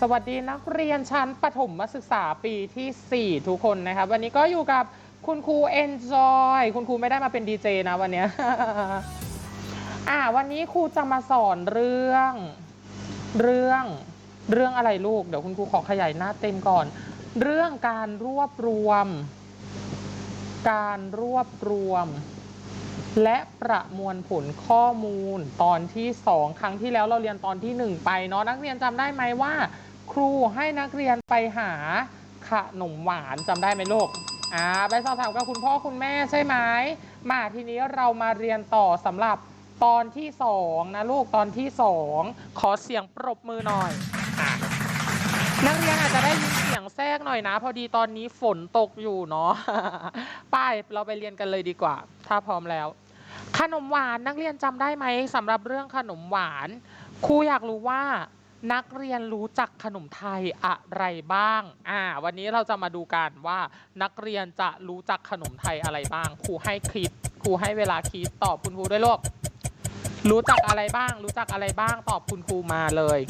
สวัสดีนักเรียนชั้นประถมศึกษาปีที่ 4 ทุกคนนะครับ วันนี้ก็อยู่กับคุณครู Enjoy คุณครูไม่ได้มาเป็นดีเจนะวันเนี้ยอ่าวันนี้ครูจะมาสอนเรื่องเรื่องเรื่องอะไรลูก เดี๋ยวคุณครูขอขยายหน้าเต็มก่อน เรื่องการรวบรวม การรวบรวม และประมวลผลข้อมูลตอนที่ 2 ครั้งที่แล้วเราเรียนตอนที่ 1 ไปเนาะนักเรียนจำได้ไหมว่า ครูให้นักเรียนไปหาขนมหวานจำได้ไหมลูกอ่าไปสอบถามกับคุณพ่อคุณแม่ใช่ไหมมาทีนี้เรามาเรียนต่อสำหรับตอนที่ 2 นะลูกตอนที่ 2 ขอเสียงปรบมือหน่อยอะนักเรียนอาจจะได้ยินเสียงแทรกหน่อยนะ พอดีตอนนี้ฝนตกอยู่เนาะ ไป้ายเราไปเรียนกันเลยดีกว่า ถ้าพร้อมแล้ว ขนมหวานนักเรียนจำได้ไหมสำหรับเรื่องขนมหวานครูอยากรู้ว่านักเรียนรู้จักขนมไทยอะไรบ้าง อ่า วันนี้เราจะมาดูกันว่านักเรียนจะรู้จักขนมไทยอะไรบ้าง ครูให้คิด ครูให้เวลาคิด ตอบคุณครูด้วยลูก รู้จักอะไรบ้าง รู้จักอะไรบ้าง ตอบคุณครูมาเลย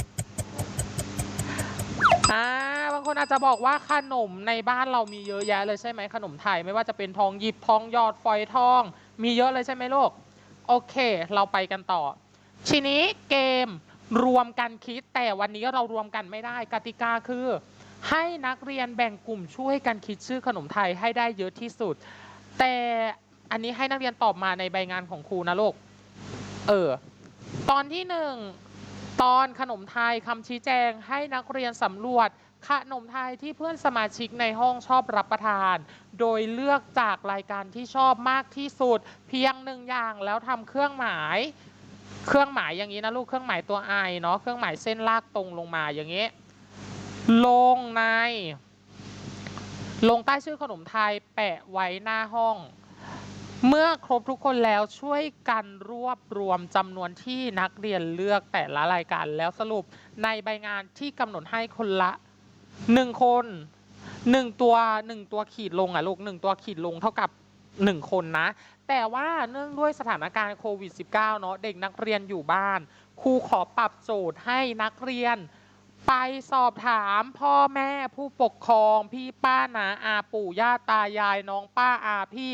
อ่าบางคนอาจจะบอกว่าขนมในบ้านเรามีเยอะแยะเลยใช่ไหมขนมไทยไม่ว่าจะเป็นทองหยิบทองหยอดฝอยทอง มีเยอะเลยใช่ไหมลูกโอเค เราไปกันต่อ ทีนี้เกมรวมกันคิดแต่วันนี้เรารวมกันไม่ได้กติกาคือ ให้นักเรียนแบ่งกลุ่มช่วยกันคิดชื่อขนมไทยให้ได้เยอะที่สุด แต่อันนี้ให้นักเรียนตอบมาในใบงานของครูนะลูกเออตอนที่หนึ่ง ตอนขนมไทยคำชี้แจงให้นักเรียนสำรวจ ขนมไทยที่เพื่อนสมาชิกในห้องชอบรับประทาน โดยเลือกจากรายการที่ชอบมากที่สุด เพียงหนึ่งอย่างแล้วทำเครื่องหมาย เครื่องหมายอย่างนี้นะลูกเครื่องหมายตัวไอเนาะเครื่องหมายเส้นลากตรงลงมาอย่างนี้ ลงใน ลงใต้ชื่อขนมไทยแปะไว้หน้าห้อง เมื่อครบทุกคนแล้วช่วยกันรวบรวมจำนวนที่นักเรียนเลือกแต่ละรายการแล้วสรุปในใบงานที่กำหนดให้คนละหนึ่งคนหนึ่งตัวหนึ่งตัวขีดลงอะลูกหนึ่งตัวขีดลงเท่ากับหนึ่งคนนะ แต่ว่าเนื่องด้วยสถานการณ์โควิด -19 เนาะเด็กนักเรียนอยู่บ้านครูขอปรับโจทย์ให้นักเรียนไปสอบถามพ่อแม่ผู้ปกครองพี่ป้านาอาปู่ย่าตายายน้องป้าอาพี่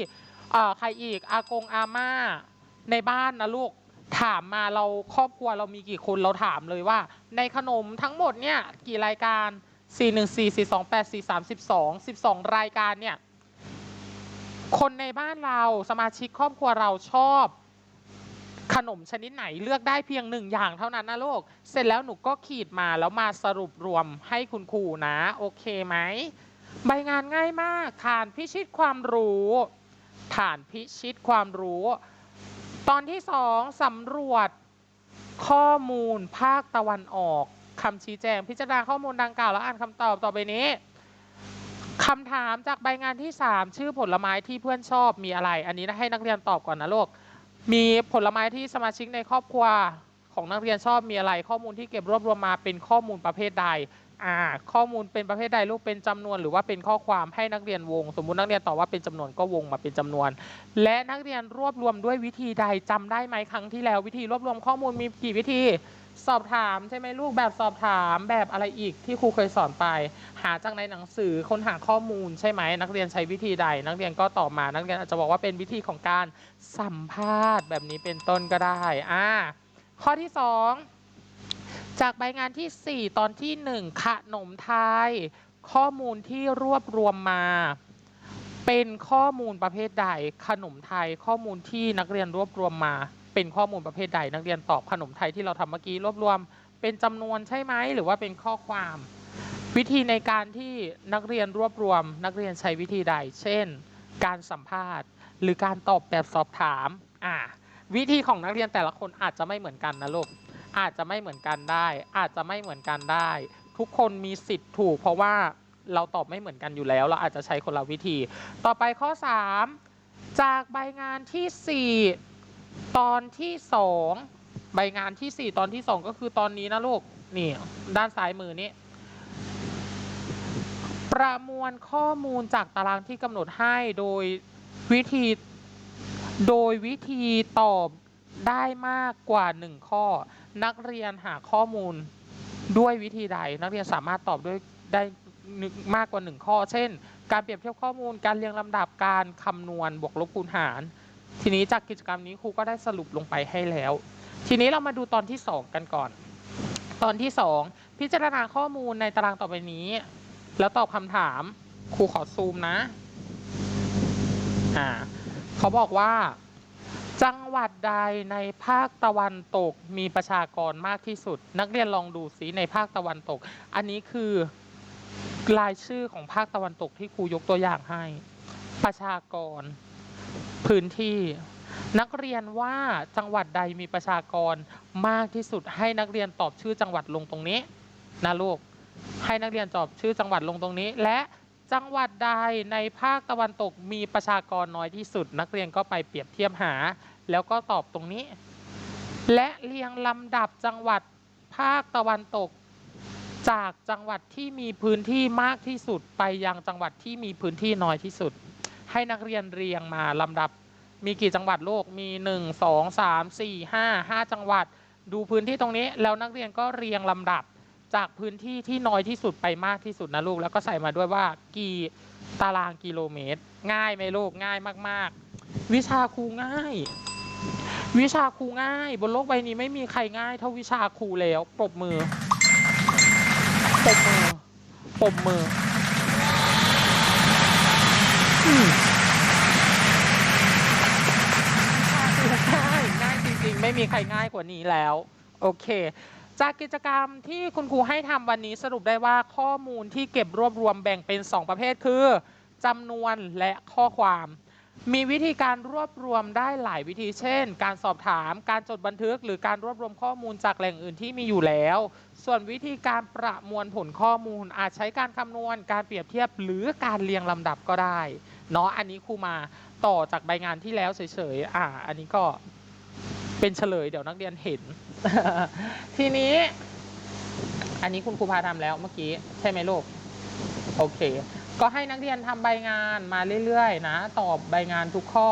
เอ่อใครอีกอากงอาม่าในบ้านนะลูกถามมาเราครอบครัวเรามีกี่คนเราถามเลยว่า ในขนมทั้งหมดเนี่ยกี่รายการ 4 1 4 4 2 8 4 3 12 12 รายการเนี่ยคนในบ้านเราสมาชิกครอบครัวเราชอบ ขนมชนิดไหนเลือกได้เพียงหนึ่งอย่างเท่านั้นนะลูกเสร็จแล้วหนูก็ขีดมาแล้วมาสรุปรวมให้คุณครูนะ โอเคไหมใบงานง่ายมากฐานพิชิตความรู้ ฐานพิชิตความรู้ ตอนที่สองสำรวจข้อมูลภาคตะวันออกคำชี้แจง พิจารณาข้อมูลดังกล่าวแล้วอ่านคำตอบต่อไปนี้คำถามจากใบงานที่ 3 ชื่อผลไม้ที่เพื่อนชอบมีอะไร อันนี้ให้นักเรียนตอบก่อนนะลูกมีผลไม้ที่สมาชิกในครอบครัวของนักเรียนชอบมีอะไร ข้อมูลที่เก็บรวบรวมมาเป็นข้อมูลประเภทใด อ่าข้อมูลเป็นประเภทใดลูกเป็นจำนวน หรือว่าเป็นข้อความให้นักเรียนวง สมมุตินักเรียนตอบว่าเป็นจำนวนก็วงมาเป็นจำนวน และนักเรียนรวบรวมด้วยวิธีใดจำได้ไหมครั้งที่แล้ว วิธีรวบรวมข้อมูลมีกี่วิธีสอบถามใช่ไหมลูกแบบสอบถามแบบอะไรอีกที่ครูเคยสอนไป หาจากในหนังสือค้นหาข้อมูลใช่ไหมนักเรียนใช้วิธีใด นักเรียนก็ตอบมานักเรียนอาจจะบอกว่าเป็นวิธีของการสัมภาษณ์แบบนี้เป็นต้นก็ได้อ่าข้อที่สอง จากใบงานที่ 4 ตอนที่ 1 ขนมไทย ข้อมูลที่รวบรวมมา เป็นข้อมูลประเภทใด ขนมไทยข้อมูลที่นักเรียนรวบรวมมา เป็นข้อมูลประเภทใด นักเรียนตอบขนมไทยที่เราทำเมื่อกี้รวบรวม เป็นจำนวนใช่ไหมหรือว่าเป็นข้อความ วิธีในการที่นักเรียนรวบรวม นักเรียนใช้วิธีใด เช่น การสัมภาษณ์ หรือการตอบแบบสอบถามอ่าวิธีของนักเรียนแต่ละคนอาจจะไม่เหมือนกันนะลูก อาจจะไม่เหมือนกันได้ อาจจะไม่เหมือนกันได้ ทุกคนมีสิทธิ์ถูก เพราะว่าเราตอบไม่เหมือนกันอยู่แล้ว เราอาจจะใช้คนละวิธี ต่อไปข้อ 3 จากใบงานที่ 4 ตอนที่ 2 ใบงานที่ 4 ตอนที่ 2 ก็คือตอนนี้นะลูกนี่ด้านซ้ายมือนี้ประมวลข้อมูลจากตารางที่กำหนดให้โดยวิธี โดยวิธีตอบ ได้มากกว่า 1 ข้อ นักเรียนหาข้อมูลด้วยวิธีใด นักเรียนสามารถตอบด้วยได้มากกว่าหนึ่งข้อ เช่น การเปรียบเทียบข้อมูลการเรียงลำดับการคำนวณบวกลบคูณหาร ทีนี้จากกิจกรรมนี้ครูก็ได้สรุปลงไปให้แล้ว ทีนี้เรามาดูตอนที่ 2 กันก่อน ตอนที่ 2 พิจารณาข้อมูลในตารางต่อไปนี้ แล้วตอบคำถามครูขอซูมนะอ่าเขาบอกว่า จังหวัดใดในภาคตะวันตกมีประชากรมากที่สุด นักเรียนลองดูซิในภาคตะวันตก อันนี้คือรายชื่อของภาคตะวันตกที่ครูยกตัวอย่างให้ ประชากร พื้นที่ นักเรียนว่าจังหวัดใดมีประชากรมากที่สุด ให้นักเรียนตอบชื่อจังหวัดลงตรงนี้นะลูกให้นักเรียนตอบชื่อจังหวัดลงตรงนี้ และ จังหวัดใดในภาคตะวันตกมีประชากรน้อยที่สุด นักเรียนก็ไปเปรียบเทียบหา แล้วก็ตอบตรงนี้ และเรียงลำดับจังหวัดภาคตะวันตก จากจังหวัดที่มีพื้นที่มากที่สุดไปยังจังหวัดที่มีพื้นที่น้อยที่สุด ให้นักเรียนเรียงมาลำดับ มีกี่จังหวัดโลกมี 1 2 3 4 5 5 จังหวัด ดูพื้นที่ตรงนี้ แล้วนักเรียนก็เรียงลำดับ จากพื้นที่ที่น้อยที่สุดไปมากที่สุดนะลูก แล้วก็ใส่มาด้วยว่ากี่ตารางกิโลเมตร ง่ายไหมลูกง่ายมาก ๆ วิชาครูง่าย วิชาครูง่าย บนโลกใบนี้ไม่มีใครง่าย เท่าวิชาครูแล้วปรบมือปรบมือปรบมือง่ายง่ายจริงๆ ไม่มีใครง่ายกว่านี้แล้ว โอเค จากกิจกรรมที่คุณครูให้ทำวันนี้สรุปได้ว่าข้อมูลที่เก็บรวบรวมแบ่งเป็น 2 ประเภทคือจำนวนและข้อความ มีวิธีการรวบรวมได้หลายวิธี เช่น การสอบถาม การจดบันทึก หรือการรวบรวมข้อมูลจากแหล่งอื่นที่มีอยู่แล้ว ส่วนวิธีการประมวลผลข้อมูล อาจใช้การคำนวณ การเปรียบเทียบ หรือการเรียงลำดับก็ได้ เนาะ อันนี้ครูมาต่อจากใบงานที่แล้วเฉยๆ อ่า อันนี้ก็ เป็นเฉลยเดี๋ยวนักเรียนเห็น ทีนี้ อันนี้คุณครูพาทำแล้วเมื่อกี้ ใช่ไหมลูก โอเค ก็ให้นักเรียนทำใบงานมาเรื่อยๆ นะ ตอบใบงานทุกข้อ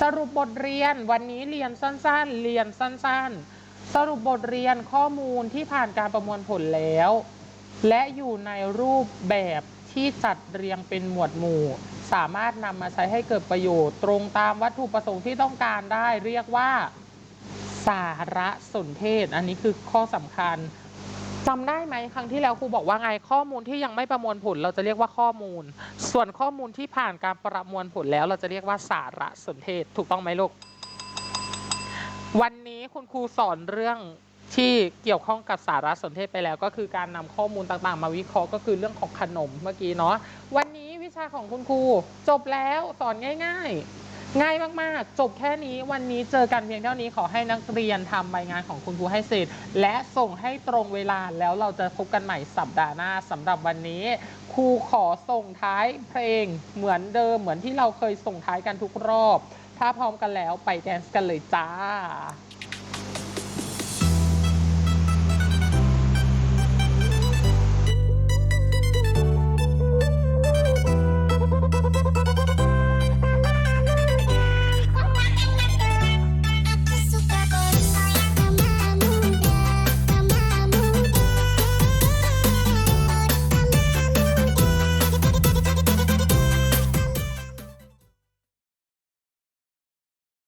สรุปบทเรียนวันนี้เรียนสั้นๆ เรียนสั้นๆ สรุปบทเรียนข้อมูลที่ผ่านการประมวลผลแล้ว และอยู่ในรูปแบบที่จัดเรียงเป็นหมวดหมู่ สามารถนำมาใช้ให้เกิดประโยชน์ ตรงตามวัตถุประสงค์ที่ต้องการได้ เรียกว่าสารสนเทศ อันนี้คือข้อสำคัญจำได้ไหมครั้งที่แล้วครูบอกว่าไงข้อมูลที่ยังไม่ประมวลผล เราจะเรียกว่าข้อมูล ส่วนข้อมูลที่ผ่านการประมวลผลแล้ว เราจะเรียกว่าสารสนเทศ ถูกต้องไหมลูก วันนี้คุณครูสอนเรื่องที่เกี่ยวข้องกับสารสนเทศไปแล้ว ก็คือการนำข้อมูลต่างๆ มาวิเคราะห์ก็คือเรื่องของขนมเมื่อกี้เนาะวันนี้ ชาของคุณครู จบแล้วสอนง่าย ๆ ง่ายมากๆ จบแค่นี้วันนี้เจอกันเพียงเท่านี้ขอให้นักเรียนทำใบงานของคุณครูให้เสร็จ และส่งให้ตรงเวลาแล้วเราจะพบกันใหม่สัปดาห์หน้าสำหรับวันนี้ครูขอส่งท้ายเพลงเหมือนเดิมเหมือนที่เราเคยส่งท้ายกันทุกรอบ ถ้าพร้อมกันแล้วไปแดนซ์กันเลยจ้า